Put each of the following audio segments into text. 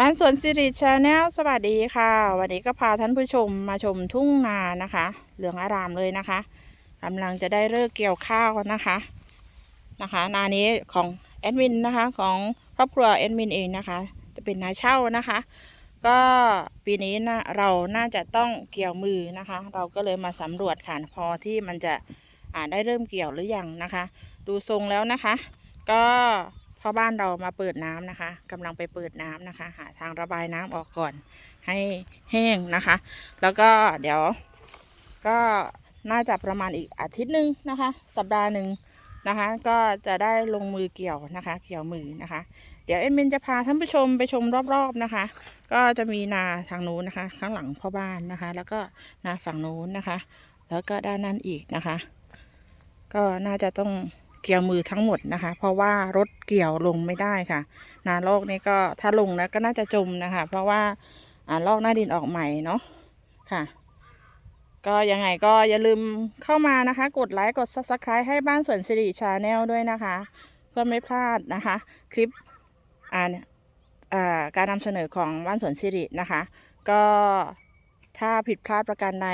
บ้านสวนสิริชาแนลสวัสดีค่ะ วันนี้ก็พาท่านผู้ชมมาชมทุ่งนานะคะ เหลืองอารามเลยนะคะกำลังจะได้เลิกเกี่ยวข้าวนะคะนะคะ นานี้ของแอดมินนะคะของครอบครัวแอดมินเองนะคะ จะเป็นนาเช่านะคะ ก็ปีนี้นะเราน่าจะต้องเกี่ยวมือนะคะ เราก็เลยมาสำรวจค่ะพอที่มันจะอ่าได้เริ่มเกี่ยวหรือยังนะคะ ดูทรงแล้วนะคะ ก็ พ่อบ้านเรามาเปิดน้ำนะคะกำลังไปเปิดน้ำนะคะ หาทางระบายน้ำออกก่อนให้แห้งนะคะ แล้วก็เดี๋ยวก็น่าจะประมาณอีกอาทิตย์หนึ่งนะคะ สัปดาห์หนึ่งนะคะ ก็จะได้ลงมือเกี่ยวนะคะ เกี่ยวมือนะคะ เดี๋ยวเอ็มมินจะพาท่านผู้ชมไปชมรอบๆนะคะ ก็จะมีนาทางนู้นนะคะ ข้างหลังพ่อบ้านนะคะ แล้วก็นาฝั่งนู้นนะคะ แล้วก็ด้านนั้นอีกนะคะ ก็น่าจะต้อง เกี่ยวมือทั้งหมดนะคะ เพราะว่ารถเกี่ยวลงไม่ได้ค่ะนาลอกนี้ก็ถ้าลงแล้วก็น่าจะจมนะคะ เพราะว่าอ่าลอกหน้าดินออกใหม่เนาะค่ะ ก็ยังไงก็อย่าลืมเข้ามานะคะ กดไลค์กด subscribe ให้บ้านสวนสิริชาแนลด้วยนะคะ เพื่อไม่พลาดนะคะ คลิปอ่าการนำเสนอของบ้านสวนสิรินะคะ ก็ถ้าผิดพลาดประการใด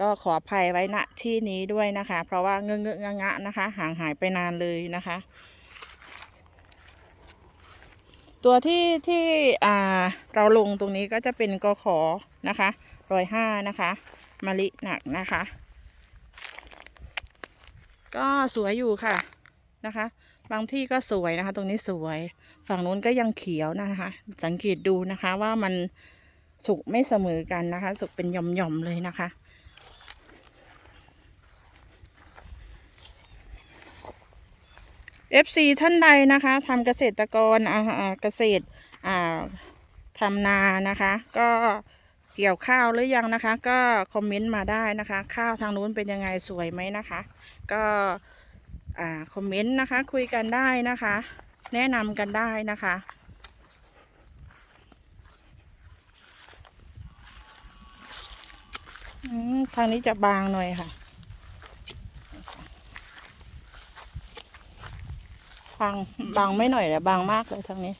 ก็ขออภัยไว้ณที่นี้ด้วยนะคะ เพราะว่าเงอเงองะงะนะคะ ห่างหายไปนานเลยนะคะ ตัวที่ที่อ่าเราลงตรงนี้ก็จะเป็นกขอนะคะร้อยห้านะคะมะลิหนักนะคะ ก็สวยอยู่ค่ะนะคะ บางที่ก็สวยนะคะ ตรงนี้สวยฝั่งนู้นก็ยังเขียวนะคะ สังเกตดูนะคะว่ามันสุกไม่เสมอกันนะคะ สุกเป็นหย่อมๆเลยนะคะ FC ท่านใดนะคะทำเกษตรกรเกษตรทำนานะคะ ก็เกี่ยวข้าวหรือยังนะคะ ก็คอมเมนต์มาได้นะคะ ข้าวทางนู้นเป็นยังไงสวยไหมนะคะ ก็คอมเมนต์นะคะคุยกันได้นะคะ แนะนำกันได้นะคะทางนี้จะบางหน่อยค่ะ บางบางไม่หน่อยแต่บางมากเลยทางนี้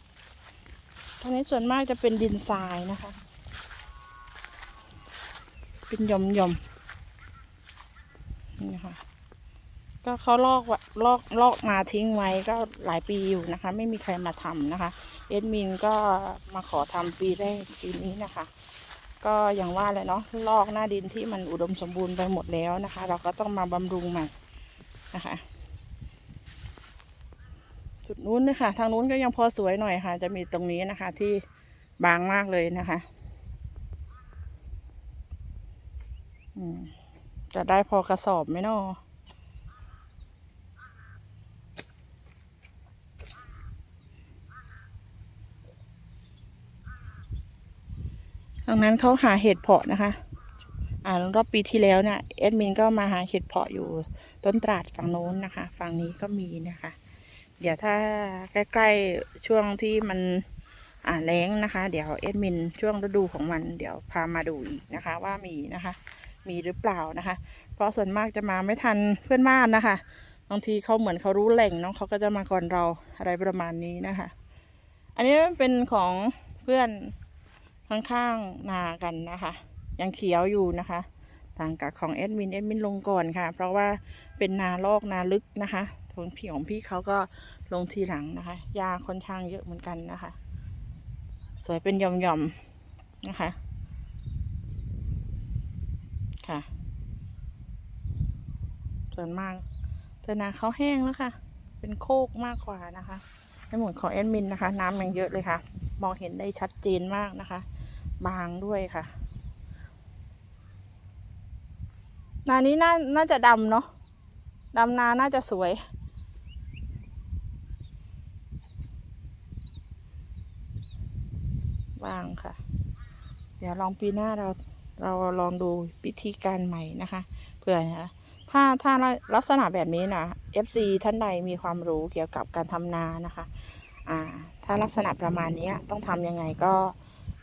ทางนี้ส่วนมากจะเป็นดินทรายนะคะ เป็นหย่อมหย่อมนี่ค่ะ ก็เขาลอกวะลอกลอกมาทิ้งไว้ก็หลายปีอยู่นะคะ ไม่มีใครมาทำนะคะ เอ็ดมินก็มาขอทำปีแรกปีนี้นะคะ ก็อย่างว่าเลยเนาะลอกหน้าดินที่มันอุดมสมบูรณ์ไปหมดแล้วนะคะ เราก็ต้องมาบำรุงใหม่นะคะ จุดนู้นนะคะทางนู้นก็ยังพอสวยหน่อยค่ะ จะมีตรงนี้นะคะ ที่บางมากเลยนะคะจะได้พอกระสอบไหมนาะทางนั้นเขาหาเห็ดเพาะนะคะ อ่ารอบปีที่แล้วเนี่ยเอ็ดมินก็มาหาเห็ดเพาะอยู่ต้นตราดฝั่งโน้นนะคะ ฝั่งนี้ก็มีนะคะ เดี๋ยวถ้าใกล้ๆช่วงที่มันอ่าแล้งนะคะ เดี๋ยวเอ็ดมินช่วงฤดูของมัน เดี๋ยวพามาดูอีกนะคะ ว่ามีนะคะ มีหรือเปล่านะคะ เพราะส่วนมากจะมาไม่ทันเพื่อนบ้านนะคะบางทีเขาเหมือนเขารู้แหล่งเนาะเขาก็จะมาก่อนเราอะไรประมาณนี้นะคะ อันนี้เป็นของเพื่อนข้างๆนากันนะคะ ยังเขียวอยู่นะคะต่างกับของแอดมินแอดมินลงก่อนค่ะ เพราะว่าเป็นนาลอกนาลึกนะคะ ทนพี่ของพี่เขาก็ลงทีหลังนะคะ ยาค่อนข้างเยอะเหมือนกันนะคะ สวยเป็นย่อมๆนะคะ ค่ะ ส่วนมากแต่นาเขาแห้งแล้วค่ะ เป็นโคกมากกว่านะคะในหมวดของแอดมินนะคะ น้ำยังเยอะเลยค่ะ มองเห็นได้ชัดเจนมากนะคะ บางด้วยค่ะนานี้น่าน่าจะดำเนาะดำนาน่าจะสวย บางค่ะ เดี๋ยวลองปีหน้าเราเราลองดูวิธีการใหม่นะคะเผื่อนะถ้าถ้าลักษณะแบบนี้นะ FC ท่านใดมีความรู้เกี่ยวกับการทำนานะคะอ่าถ้าลักษณะประมาณนี้ต้องทำยังไงก็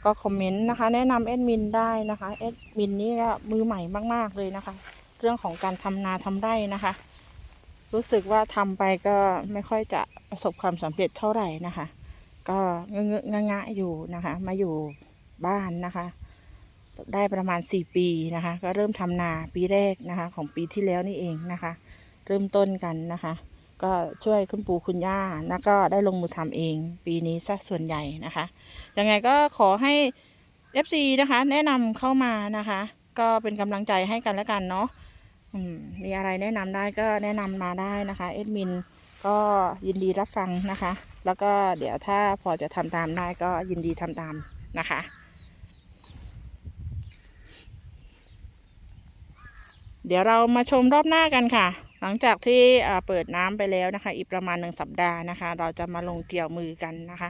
ก็คอมเมนต์นะคะ แนะนำแอดมินได้นะคะแอดมินนี่ก็มือใหม่มาก ๆ เลยนะคะ เรื่องของการทำนาทำไร่นะคะ รู้สึกว่าทำไปก็ไม่ค่อยจะประสบความสำเร็จเท่าไหร่นะคะ ก็เงอะๆงะอยู่นะคะ มาอยู่บ้านนะคะ ได้ประมาณ 4 ปีนะคะ ก็เริ่มทำนาปีแรกนะคะ ของปีที่แล้วนี่เองนะคะ เริ่มต้นกันนะคะ ก็ช่วยคุณปู่คุณย่าแล้วก็ได้ลงมือทำเอง ปีนี้ซะส่วนใหญ่นะคะยังไงก็ขอให้ FC นะคะ แนะนำเข้ามานะคะ ก็เป็นกำลังใจให้กันแล้วกันเนาะมมีอะไรแนะนำได้ก็แนะนำมาได้นะคะเอ็ดมิน ก็ยินดีรับฟังนะคะ แล้วก็เดี๋ยวถ้าพอจะทำตามได้ก็ยินดีทำตามนะคะเดี๋ยวเรามาชมรอบหน้ากันค่ะ หลังจากที่เปิดน้ำไปแล้วนะคะ อีกประมาณหนึ่งสัปดาห์นะคะ เราจะมาลงเกี่ยวมือกันนะคะ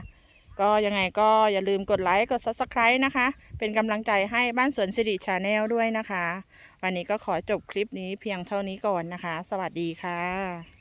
ก็ยังไงก็อย่าลืมกดไลค์กด Subscribe นะคะ เป็นกำลังใจให้บ้านสวนสิริชาแนลด้วยนะคะ วันนี้ก็ขอจบคลิปนี้เพียงเท่านี้ก่อนนะคะ สวัสดีค่ะ